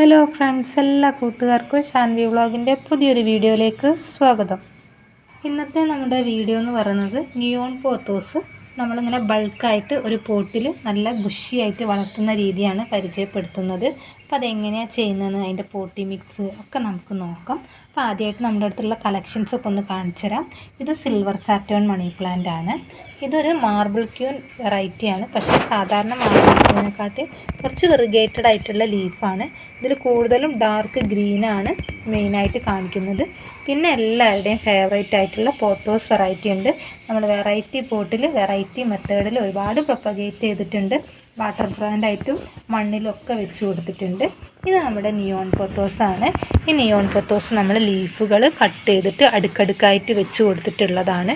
Hello friends എല്ലാ കൂട്ടുകാർക്കും ഷാൻവി വ്ളോഗിന്റെ പുതിയൊരു വീഡിയോയിലേക്ക് സ്വാഗതം. ഇന്നത്തെ നമ്മുടെ വീഡിയോ എന്ന് പറയുന്നത് നിയോൺ പോത്തോസ് നമ്മളിങ്ങനെ ബൾക്കായിട്ട് ഒരു പോട്ടിൽ നല്ല ബുഷിയായിട്ട് വളർത്തുന്ന രീതിയാണ് പരിചയപ്പെടുത്തുന്നത്. അപ്പോൾ അതെങ്ങനെയാണ് ചെയ്യുന്നതെന്ന് അതിന്റെ പോട്ടി മിക്സ് ഒക്കെ നമുക്ക് നോക്കാം. അപ്പോൾ ആദ്യമായിട്ട് നമ്മുടെ അടുത്തുള്ള കളക്ഷൻസ് ഒക്കെ ഒന്ന് കാണിച്ചു തരാം. ഇത് സിൽവർ സാറ്റേൺ മണി പ്ലാന്റ് ആണ്. ഇതൊരു മാർബിൾ ക്യൂൻ വെറൈറ്റിയാണ് പക്ഷേ സാധാരണ മാർബിൾ ക്യൂനെക്കാട്ടി കുറച്ച് വെറുഗേറ്റഡ് ആയിട്ടുള്ള ലീഫാണ് ഇതിൽ കൂടുതലും ഡാർക്ക് ഗ്രീനാണ് മെയിനായിട്ട് കാണിക്കുന്നത്. പിന്നെ എല്ലാവരുടെയും ഫേവറേറ്റ് ആയിട്ടുള്ള പോത്തോസ് വെറൈറ്റി ഉണ്ട്. നമ്മൾ വെറൈറ്റി പോട്ടിൽ വെറൈറ്റി മെത്തേഡിൽ ഒരുപാട് പ്രൊപ്പഗേറ്റ് ചെയ്തിട്ടുണ്ട്. വാട്ടർ ബ്രാൻഡായിട്ടും മണ്ണിലൊക്കെ വെച്ച് കൊടുത്തിട്ടുണ്ട്. ഇത് നമ്മുടെ നിയോൺ പൊത്തോസാണ് ഈ നിയോൺ പൊത്തോസ് നമ്മൾ ലീഫുകൾ കട്ട് ചെയ്തിട്ട് അടുക്കടുക്കായിട്ട് വെച്ച് കൊടുത്തിട്ടുള്ളതാണ്.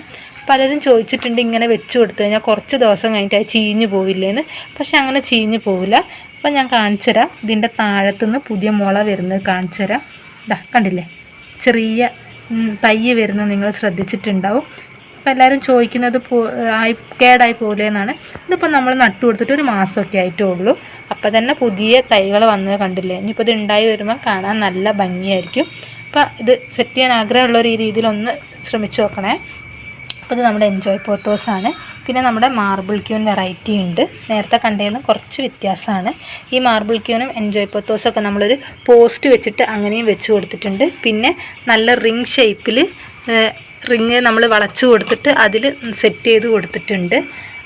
പലരും ചോദിച്ചിട്ടുണ്ട് ഇങ്ങനെ വെച്ച് കൊടുത്തു കഴിഞ്ഞാൽ കുറച്ച് ദിവസം കഴിഞ്ഞിട്ട് അത് ചീഞ്ഞു പോവില്ലേന്ന്. പക്ഷെ അങ്ങനെ ചീഞ്ഞു പോവില്ല. അപ്പം ഞാൻ കാണിച്ചു തരാം ഇതിന്റെ താഴത്തുനിന്ന് പുതിയ മുള വരുന്നത് കാണിച്ചു തരാം ഇതാ കണ്ടില്ലേ? ചെറിയ തയ്യ് വരുന്ന നിങ്ങൾ ശ്രദ്ധിച്ചിട്ടുണ്ടാവും. അപ്പോൾ എല്ലാവരും ചോദിക്കുന്നത് പോ ആയി കേടായി പോലെ എന്നാണ്. ഇതിപ്പോൾ നമ്മൾ നട്ടു കൊടുത്തിട്ട് ഒരു മാസമൊക്കെ ആയിട്ടേ ഉള്ളൂ അപ്പോൾ തന്നെ പുതിയ തൈകൾ വന്നത് കണ്ടില്ലേ? ഇനിയിപ്പോൾ ഇത് ഉണ്ടായി വരുമ്പോൾ കാണാൻ നല്ല ഭംഗിയായിരിക്കും. അപ്പോൾ ഇത് സെറ്റ് ചെയ്യാൻ ആഗ്രഹമുള്ള ഈ രീതിയിലൊന്ന് ശ്രമിച്ചു നോക്കണേ. അപ്പോൾ ഇത് നമ്മുടെ എൻജോയ് പോത്തോസാണ് പിന്നെ നമ്മുടെ മാർബിൾ ക്യൂൻ വെറൈറ്റി ഉണ്ട്. നേരത്തെ കണ്ടതിലും കുറച്ച് വ്യത്യാസമാണ്. ഈ മാർബിൾ ക്യൂനും എൻജോയ് പോത്തോസൊക്കെ നമ്മളൊരു പോസ്റ്റ് വെച്ചിട്ട് അങ്ങനെയും വെച്ച് കൊടുത്തിട്ടുണ്ട്. പിന്നെ നല്ല റിങ് ഷേപ്പിൽ റിങ് നമ്മൾ വളച്ചു കൊടുത്തിട്ട് അതിൽ സെറ്റ് ചെയ്ത് കൊടുത്തിട്ടുണ്ട്.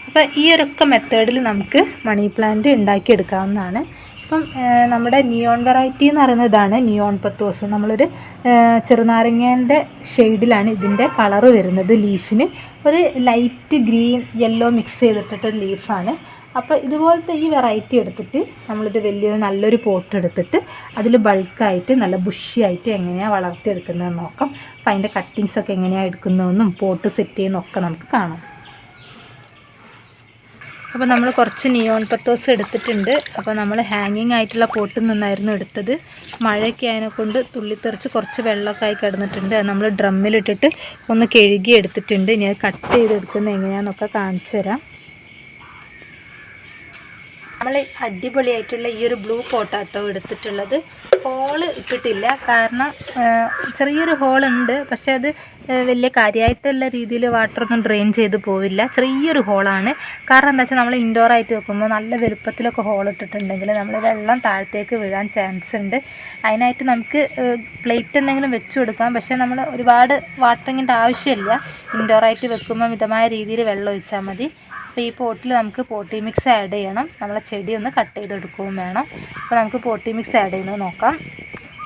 അപ്പോൾ ഈ ഒരൊക്കെ മെത്തേഡിൽ നമുക്ക് മണി പ്ലാന്റ് ഉണ്ടാക്കിയെടുക്കാവുന്നതാണ്. ഇപ്പം നമ്മുടെ നിയോൺ വെറൈറ്റി എന്ന് പറയുന്നത് ഇതാണ് നിയോൺ പത്തോസ് നമ്മളൊരു ചെറുനാരങ്ങേന്റെ ഷെയ്ഡിലാണ് ഇതിന്റെ കളറ് വരുന്നത് ലീഫിന് ഒരു ലൈറ്റ് ഗ്രീൻ യെല്ലോ മിക്സ് ചെയ്തിട്ടിട്ട് ലീഫാണ് അപ്പോൾ ഇതുപോലത്തെ ഈ വെറൈറ്റി എടുത്തിട്ട് നമ്മളൊരു വലിയ നല്ലൊരു പോട്ട് എടുത്തിട്ട് അതിൽ ബൾക്കായിട്ട് നല്ല ബുഷിയായിട്ട് എങ്ങനെയാണ് വളർത്തിയെടുക്കുന്നതെന്ന് നോക്കാം. അപ്പോൾ അതിന്റെ കട്ടിങ്സൊക്കെ എങ്ങനെയാണ് എടുക്കുന്നതെന്നും പോട്ട് സെറ്റ് ചെയ്യുന്നതൊക്കെ നമുക്ക് കാണാം. അപ്പോൾ നമ്മൾ കുറച്ച് നിയോൺ പത്തോസ് എടുത്തിട്ടുണ്ട്. അപ്പോൾ നമ്മൾ ഹാങ്ങിങ് ആയിട്ടുള്ള പോട്ടിൽ നിന്നായിരുന്നു എടുത്തത്. മഴയൊക്കെ അതിനെ കൊണ്ട് തുള്ളിത്തെറിച്ച് കുറച്ച് വെള്ളമൊക്കെ ആയി കിടന്നിട്ടുണ്ട്. അത് നമ്മൾ ഡ്രമ്മിലിട്ടിട്ട് ഒന്ന് കഴുകി എടുത്തിട്ടുണ്ട്. ഇനി അത് കട്ട് ചെയ്തെടുക്കുന്നത് എങ്ങനെയാണെന്നൊക്കെ കാണിച്ചു തരാം നമ്മൾ അടിപൊളിയായിട്ടുള്ള ഈ ഒരു ബ്ലൂ പോട്ടാട്ടോ എടുത്തിട്ടുള്ളത്. ഹോൾ ഇട്ടിട്ടില്ല. കാരണം ചെറിയൊരു ഹോൾ ഉണ്ട്. പക്ഷേ അത് വലിയ കാര്യമായിട്ടുള്ള രീതിയിൽ വാട്ടറൊന്നും ഡ്രെയിൻ ചെയ്ത് പോവില്ല. ചെറിയൊരു ഹോളാണ് കാരണം എന്താ വെച്ചാൽ നമ്മൾ ഇൻഡോർ ആയിട്ട് വെക്കുമ്പോൾ നല്ല വലുപ്പത്തിലൊക്കെ ഹോൾ ഇട്ടിട്ടുണ്ടെങ്കിൽ നമ്മൾ വെള്ളം താഴത്തേക്ക് വീഴാൻ ചാൻസ് ഉണ്ട്. അതിനായിട്ട് നമുക്ക് പ്ലേറ്റ് എന്തെങ്കിലും വെച്ച് കൊടുക്കാം. പക്ഷേ നമ്മൾ ഒരുപാട് വാട്ടറിങ്ങിന്റെ ആവശ്യമില്ല. ഇൻഡോർ ആയിട്ട് വെക്കുമ്പോൾ മിതമായ രീതിയിൽ വെള്ളം ഒഴിച്ചാൽ മതി. അപ്പോൾ ഈ പോട്ടിൽ നമുക്ക് പോട്ടി മിക്സ് ആഡ് ചെയ്യണം. നമ്മളെ ചെടി ഒന്ന് കട്ട് ചെയ്തെടുക്കുകയും വേണം. അപ്പോൾ നമുക്ക് പോട്ടി മിക്സ് ആഡ് ചെയ്യുന്നത് നോക്കാം.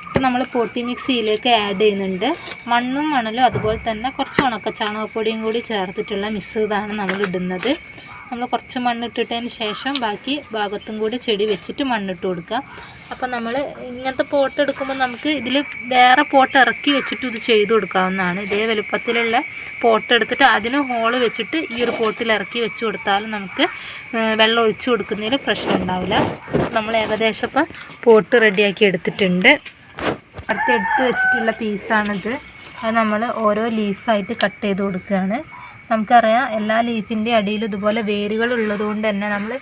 അപ്പോൾ നമ്മൾ പോട്ടി മിക്സിയിലേക്ക് ആഡ് ചെയ്യുന്നുണ്ട്. മണ്ണും മണലും അതുപോലെ തന്നെ കുറച്ച് ഉണക്ക ചാണകപ്പൊടിയും കൂടി ചേർത്തിട്ടുള്ള മിക്സ് ഇതാണ് നമ്മൾ ഇടുന്നത്. നമ്മൾ കുറച്ച് മണ്ണിട്ടിട്ടതിന് ശേഷം ബാക്കി ഭാഗത്തും കൂടി ചെടി വെച്ചിട്ട് മണ്ണിട്ട് കൊടുക്കുക. അപ്പോൾ നമ്മൾ ഇങ്ങനത്തെ പോട്ട് എടുക്കുമ്പോൾ നമുക്ക് ഇതിൽ വേറെ പോട്ട് ഇറക്കി വെച്ചിട്ട് ഇത് ചെയ്ത് കൊടുക്കാവുന്നതാണ്. ഇതേ വലുപ്പത്തിലുള്ള പോട്ട് എടുത്തിട്ട് അതിന് ഹോൾ വെച്ചിട്ട് ഈ ഒരു പോട്ടിൽ ഇറക്കി വെച്ച് കൊടുത്താലും നമുക്ക് വെള്ളം ഒഴിച്ചു കൊടുക്കുന്നതിൽ പ്രശ്നം ഉണ്ടാവില്ല. നമ്മൾ ഏകദേശം ഇപ്പം പോട്ട് റെഡിയാക്കി എടുത്തിട്ടുണ്ട്. അടുത്ത് എടുത്ത് വെച്ചിട്ടുള്ള പീസാണിത് അത് നമ്മൾ ഓരോ ലീഫായിട്ട് കട്ട് ചെയ്ത് കൊടുക്കുകയാണ്. നമുക്കറിയാം എല്ലാ ലീഫിന്റെ അടിയിൽ ഇതുപോലെ വേരുകൾ ഉള്ളതുകൊണ്ട് തന്നെ നമ്മൾ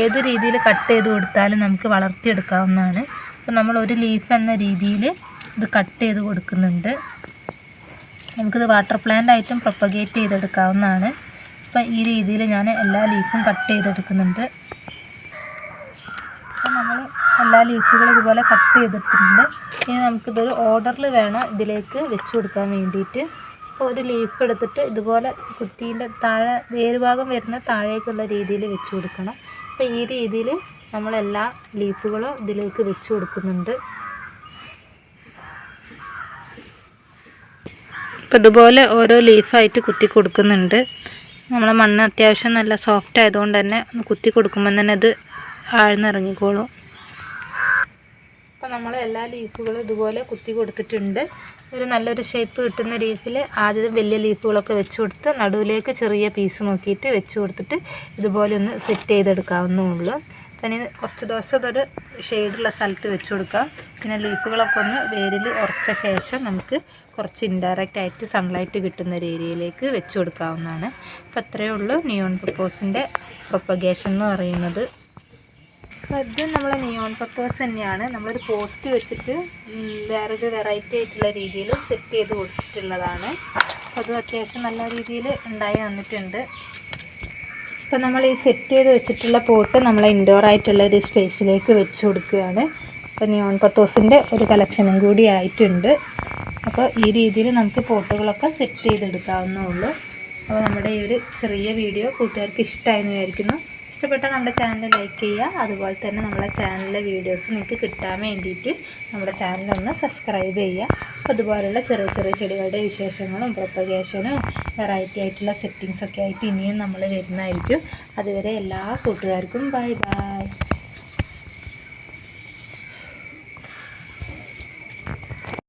ഏത് രീതിയിൽ കട്ട് ചെയ്ത് കൊടുത്താലും നമുക്ക് വളർത്തിയെടുക്കാവുന്നതാണ്. അപ്പോൾ നമ്മൾ ഒരു ലീഫ് എന്ന രീതിയിൽ ഇത് കട്ട് ചെയ്ത് കൊടുക്കുന്നുണ്ട്. നമുക്കിത് വാട്ടർ പ്ലാന്റ് ആയിട്ടും പ്രൊപ്പഗേറ്റ് ചെയ്തെടുക്കാവുന്നതാണ്. അപ്പം ഈ രീതിയിൽ ഞാൻ എല്ലാ ലീഫും കട്ട് ചെയ്തെടുക്കുന്നുണ്ട്. അപ്പം നമ്മൾ എല്ലാ ലീഫുകളും ഇതുപോലെ കട്ട് ചെയ്തിട്ടുണ്ട്. ഇനി നമുക്കിതൊരു ഓർഡറിൽ വേണം ഇതിലേക്ക് വെച്ച് കൊടുക്കാൻ വേണ്ടിയിട്ട്. ഒരു ലീഫ് എടുത്തിട്ട് ഇതുപോലെ കുട്ടീന്റെ താഴെ വേരുഭാഗം വരുന്ന താഴേക്കുള്ള രീതിയിൽ വെച്ച് കൊടുക്കണം. അപ്പോൾ ഈ രീതിയിൽ നമ്മളെല്ലാ ലീഫുകളും ഇതിലേക്ക് വെച്ച് കൊടുക്കുന്നുണ്ട്. അപ്പോൾ ഇതുപോലെ ഓരോ ലീഫായിട്ട് കുത്തി കൊടുക്കുന്നുണ്ട്. നമ്മളെ മണ്ണ് അത്യാവശ്യം നല്ല സോഫ്റ്റ് ആയതുകൊണ്ട് തന്നെ കുത്തി കൊടുക്കുമ്പോൾ തന്നെ അത് ആഴ്ന്നിറങ്ങിക്കോളും. അപ്പോൾ നമ്മൾ എല്ലാ ലീഫുകളും ഇതുപോലെ കുത്തി കൊടുത്തിട്ടുണ്ട്. ഒരു നല്ലൊരു ഷേപ്പ് കിട്ടുന്ന ലീഫിൽ ആദ്യം വലിയ ലീഫുകളൊക്കെ വെച്ച് കൊടുത്ത് നടുവിലേക്ക് ചെറിയ പീസ് നോക്കിയിട്ട് വെച്ച് കൊടുത്തിട്ട് ഇതുപോലെ ഒന്ന് സെറ്റ് ചെയ്തെടുക്കാവുന്നേ ഉള്ളൂ പിന്നെ കുറച്ച് ദിവസം ഇതൊരു ഷെയ്ഡുള്ള സ്ഥലത്ത് വെച്ച് കൊടുക്കാം. പിന്നെ ലീഫുകളൊക്കെ ഒന്ന് വേരിൽ ഉറച്ച ശേഷം നമുക്ക് കുറച്ച് ഇൻഡയറക്റ്റ് ആയിട്ട് സൺലൈറ്റ് കിട്ടുന്ന ഒരു ഏരിയയിലേക്ക് വെച്ച് കൊടുക്കാവുന്നതാണ്. അപ്പോൾ അത്രയേ ഉള്ളൂ. നിയോൺ പ്രപ്പോസിന്റെ പ്രൊപ്പഗേഷൻ എന്ന് പറയുന്നത്. അപ്പോൾ ഇത് നമ്മളെ നിയോൺ പർപ്പസ് തന്നെയാണ്. നമ്മളൊരു പോസ്റ്റ് വെച്ചിട്ട് വേറൊരു വെറൈറ്റി ആയിട്ടുള്ള രീതിയിൽ സെറ്റ് ചെയ്ത് കൊടുത്തിട്ടുള്ളതാണ്. അത് അത്യാവശ്യം നല്ല രീതിയിൽ ഉണ്ടായി വന്നിട്ടുണ്ട്. അപ്പോൾ നമ്മൾ ഈ സെറ്റ് ചെയ്ത് വെച്ചിട്ടുള്ള പോട്ട് നമ്മൾ ഇൻഡോർ ആയിട്ടുള്ള ഒരു സ്പേസിലേക്ക് വെച്ച് കൊടുക്കുകയാണ്. അപ്പോൾ നിയോൺ പത്തോസിന്റെ ഒരു കളക്ഷനും കൂടി ആയിട്ടുണ്ട്. അപ്പോൾ ഈ രീതിയിൽ നമുക്ക് പോട്ടുകളൊക്കെ സെറ്റ് ചെയ്തെടുക്കാവുന്നേ ഉള്ളൂ. അപ്പോൾ നമ്മുടെ ഈ ഒരു ചെറിയ വീഡിയോ കൂട്ടുകാർക്ക് ഇഷ്ടമായെന്ന് വിചാരിക്കുന്നു. ഇഷ്ടപ്പെട്ടാൽ നമ്മുടെ ചാനൽ ലൈക്ക് ചെയ്യുക. അതുപോലെ തന്നെ നമ്മുടെ ചാനലിലെ വീഡിയോസ് നിങ്ങൾക്ക് കിട്ടാൻ വേണ്ടിയിട്ട് നമ്മുടെ ചാനലൊന്ന് സബ്സ്ക്രൈബ് ചെയ്യുക. അപ്പോൾ അതുപോലുള്ള ചെറിയ ചെറിയ ചെടികളുടെ വിശേഷങ്ങളും പ്രൊപ്പഗേഷനും വെറൈറ്റി ആയിട്ടുള്ള സെറ്റിങ്സൊക്കെ ആയിട്ട് ഇനിയും നമ്മൾ വരുന്നതായിരിക്കും. അതുവരെ എല്ലാ കൂട്ടുകാർക്കും ബൈ ബൈ